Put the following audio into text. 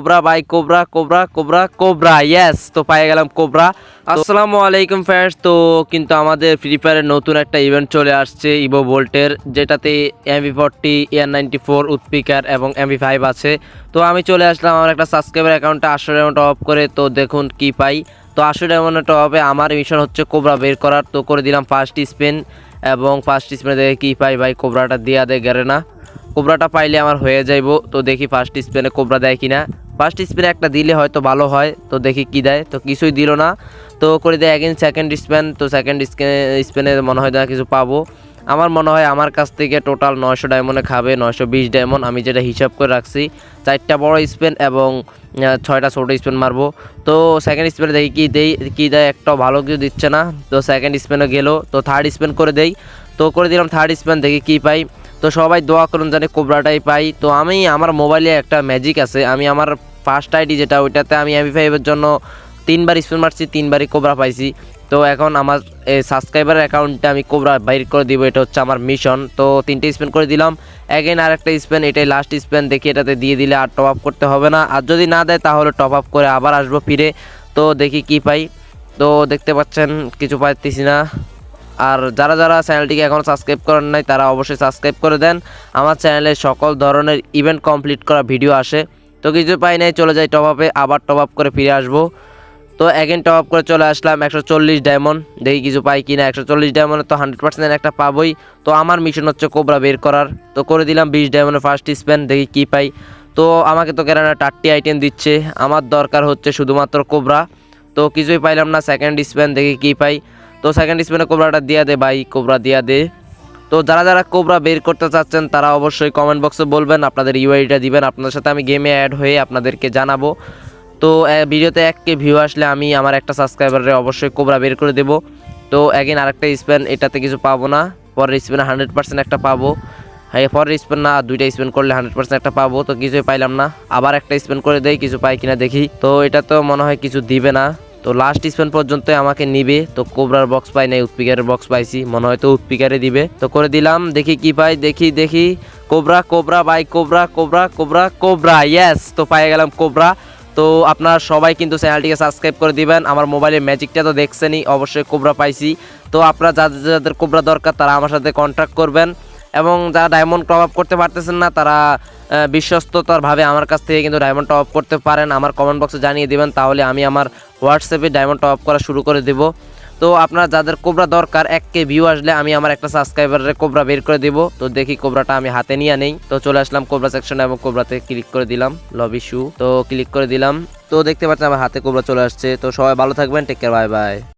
Cobra by cobra cobra cobra cobra yes তো পেয়ে গেলাম কোবরা। আসসালামু আলাইকুম ফ্রেন্ডস তো কিন্তু আমাদের ফ্রি ফায়ারের নতুন একটা ইভেন্ট চলে আসছে ইভো ভোল্টের যেটাতে MV forty year ninety four উৎপিকার এবং এমভি ফাইভ আছে। তো আমি চলে আসলাম আমার একটা সাবস্ক্রাইবার অ্যাকাউন্টে আটশো ডায়মন্ড অফ করে, তো দেখুন কি পাই। তো আটশো ডায়মন্ড অফে আমার মিশন হচ্ছে কোবরা বের করার, তো করে দিলাম ফার্স্ট স্পেন এবং ফার্স্ট স্পেনে দেখে কী পাই ভাই, কোবরাটা দিয়া দেয় গেরে না। কোবরাটা পাইলে আমার হয়ে যাইবো, তো দেখি ফার্স্ট স্পেনে কোবরা দেয় কিনা। ফার্স্ট স্পেনে একটা দিলে হয়তো ভালো হয়, তো দেখি কি দেয়। তো কিছুই দিল না, তো করে দেয় অ্যাগেন সেকেন্ড স্পেন তো সেকেন্ড স্পেনে মনে হয় না কিছু পাবো। আমার মনে হয় আমার কাছ থেকে টোটাল নয়শো ডায়মন্ডে খাবে, নয়শো বিশ ডায়মন্ড আমি যেটা হিসাব করে রাখছি, চারটা বড় স্পেন এবং ছয়টা ছোটো স্পেন মারবো। তো সেকেন্ড স্পেনে দেখি কি দেই, কি দেয়, একটা ভালো কিছু দিচ্ছে না। তো সেকেন্ড স্পেনে গেলো, তো থার্ড স্পেন করে দেই। তো করে দিলাম থার্ড স্পেন দেখি কি পাই। তো সবাই দোয়া করুন জানি কোবরাটাই পাই। তো আমি, আমার মোবাইলে একটা ম্যাজিক আছে, আমি আমার ফার্স্ট আইডি যেটা, ওইটাতে আমি এমবি ফাইভের জন্য তিনবার স্পেন মারছি, তিনবারই কোবরা পাইছি। তো এখন আমার এই সাবস্ক্রাইবারের অ্যাকাউন্টে আমি কোবরা বাইর করে দিব, এটা হচ্ছে আমার মিশন তো তিনটে স্পেন করে দিলাম। অ্যাগেন আর একটা স্পেন এটাই লাস্ট স্পেন দেখি এটাতে দিয়ে দিলে আর টপ আপ করতে হবে না। আর যদি না দেয়, তাহলে টপ আপ করে আবার আসব ফিরে। তো দেখি কি পাই। তো দেখতে পাচ্ছেন, কিছু পাইতেছি না। আর যারা যারা চ্যানেলটিকে এখন সাবস্ক্রাইব করেন নাই, তারা অবশ্যই সাবস্ক্রাইব করে দেন। আমার চ্যানেলে সকল ধরনের ইভেন্ট কমপ্লিট করা ভিডিও আসে। তো কিছু পাই নাই, চলে যাই টপ আপে আবার টপ আপ করে ফিরে আসব। তো অ্যাগেন টপ আপ করে চলে আসলাম একশো চল্লিশ ডায়মন্ড দেখি কিছু পাই কিনা, একশো চল্লিশ ডায়মন্ডে তো হান্ড্রেড পার্সেন্ট একটা পাবোই। তো আমার মিশন হচ্ছে কোবরা বের করার। তো করে দিলাম বিশ ডায়মন্ডের ফার্স্ট স্পেন দেখি কি পাই। তো আমাকে তো কেরানা টাট্টি আইটেম দিচ্ছে। আমার দরকার হচ্ছে শুধুমাত্র কোবরা তো কিছুই পাইলাম না সেকেন্ড স্পেন দেখি কি পাই। তো সেকেন্ড স্পেনে কোবরাটা দিয়া দে ভাই কোবরা দিয়া দে। তো যারা যারা কোবরা বের করতে চাচ্ছেন, তারা অবশ্যই কমেন্ট বক্সে বলবেন, আপনাদের ইউআইডিটা দিবেন, আপনাদের সাথে আমি গেমে অ্যাড হয়ে আপনাদেরকে জানাব। তো ভিডিওতে এক কে ভিউ আসলে আমি আমার একটা সাবস্ক্রাইবারে অবশ্যই কোবরা বের করে দেবো। তো অ্যাগেন আরেকটা স্পেন এটাতে কিছু পাবো না, পরের স্পেনে হান্ড্রেড পার্সেন্ট একটা পাবো। হ্যাঁ পরের স্পেন না, দুইটা স্পেন করলে হান্ড্রেড পার্সেন্ট একটা পাবো, তো কিছুই পাইলাম না। আবার একটা স্পেন করে দেই, কিছু পাই কিনা দেখি। তো, এটা তো মনে হয় কিছু দিবে না। তো লাস্ট স্পেন পর্যন্ত আমাকে নিবে। তো কোবরার বক্স পাই নাই, উৎপিকারের বক্স পাইছি। মনে হয় তো উৎপিকারে দিবে। তো করে দিলাম, দেখি কি পাই, দেখি দেখি। Cobra cobra by cobra cobra cobra cobra yes তো পাই গেলাম কোবরা। তো আপনারা সবাই কিন্তু চ্যানেলটিকে সাবস্ক্রাইব করে দিবেন। আমার মোবাইলের ম্যাজিকটা তো দেখছেনই, অবশ্যই কোবরা পাইছি। তো আপনারা যাদের যাদের কোবরা দরকার, তারা আমার সাথে কন্ট্যাক্ট করবেন। এবং যারা ডায়মন্ড টপ আপ করতে পারতেছেন না, তারা বিশ্বস্ততারভাবে আমার কাছ থেকে কিন্তু ডায়মন্ড টপ আপ করতে পারেন। আমার কমেন্ট বক্সে জানিয়ে দিবেন, তাহলে আমি আমার হোয়াটসঅ্যাপে ডায়মন্ড টপ আপ করা শুরু করে দেব। তো আপনারা যাদের কোবরা দরকার, এক কে ভিউ আসলে আমি আমার একটা সাবস্ক্রাইবারের কোবরা বের করে দেব। তো দেখি কোবরাটা আমি হাতে নিয়ে নেই। তো চলে আসলাম কোবরা সেকশনে এবং কোবরাতে ক্লিক করে দিলাম লবি শু তো ক্লিক করে দিলাম। তো দেখতে পাচ্ছেন আমার হাতে কোবরা চলে আসছে। তো সবাই ভালো থাকবেন টেক কেয়ার বাই বাই